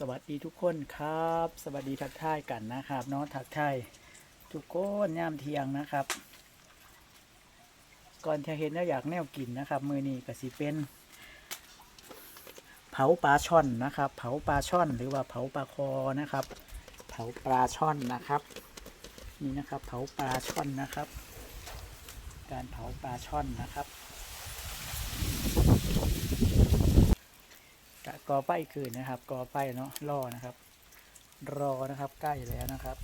สวัสดีทุกคนครับ สวัสดีทักทายกันนะครับเนาะทักทายทุกคนย่ามเที่ยงนะครับ ก่อนจะเห็นแล้วอยากแนวกินนะครับ มือนี้ก็สิเป็น เผาปลาช่อนนะครับ เผาปลาช่อนหรือว่าเผาปลาคอนะครับ เผาปลาช่อนนะครับ นี่นะครับ เผาปลาช่อนนะครับ การเผาปลาช่อนนะครับ กอไฟคืนนะครับ กอไฟเนาะรอนะครับ รอนะครับ ใกล้แล้วนะครับ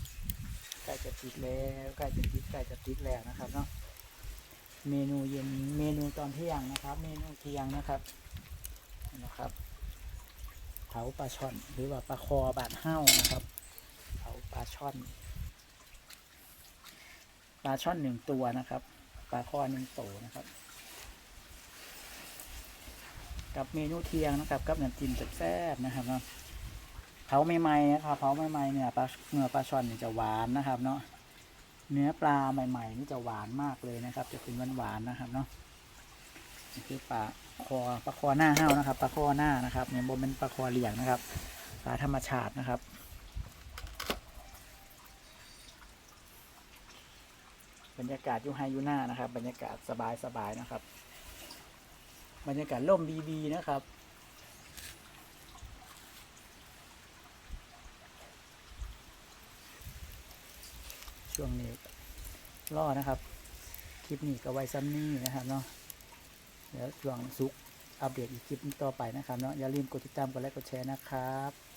ใกล้จะติดแล้วใกล้จะติดใกล้จะติดแล้วนะครับเนาะเมนูเย็นเมนูตอนเที่ยงนะครับ เมนูเที่ยงนะครับนะครับเผาปลาช่อน หรือว่าปลาคอบาดเห้านะครับเผาปลาช่อนปลาช่อนหนึ่งตัวนะครับปลาคอหนึ่งโตวนะครับ กับเมนูเที่ยงนะครับ กับน้ำจิ้มแซ่บๆนะครับเนาะเผาใหม่ๆนะครับเผาใหม่ๆเนี่ยปลาเนื้อปลาช่อนนี่จะหวานนะครับ เนาะเนื้อปลาใหม่ ๆ นี่จะหวานมากเลยนะครับ จะเป็นหวานๆนะครับเนาะนี่คือปลาคอปลาคอหน้าห้าวนะครับปลาคอหน้านะครับเนี่ยบนเป็นปลาคอเหลี่ยงนะครับปลาธรรมชาตินะครับบรรยากาศยูไฮอยูหน้านะครับ บรรยากาศสบายๆนะครับ บรรยากาศร่มดีๆนะครับ ช่วงนี้ล่อนะครับ คลิปนี้ก็ไว้ซ้ำนี่นะครับเนาะเดี๋ยวช่วงสุกอัปเดตอีกคลิปต่อไปนะครับเนาะอย่าลืมกดติดตามกดไลค์กดแชร์นะครับ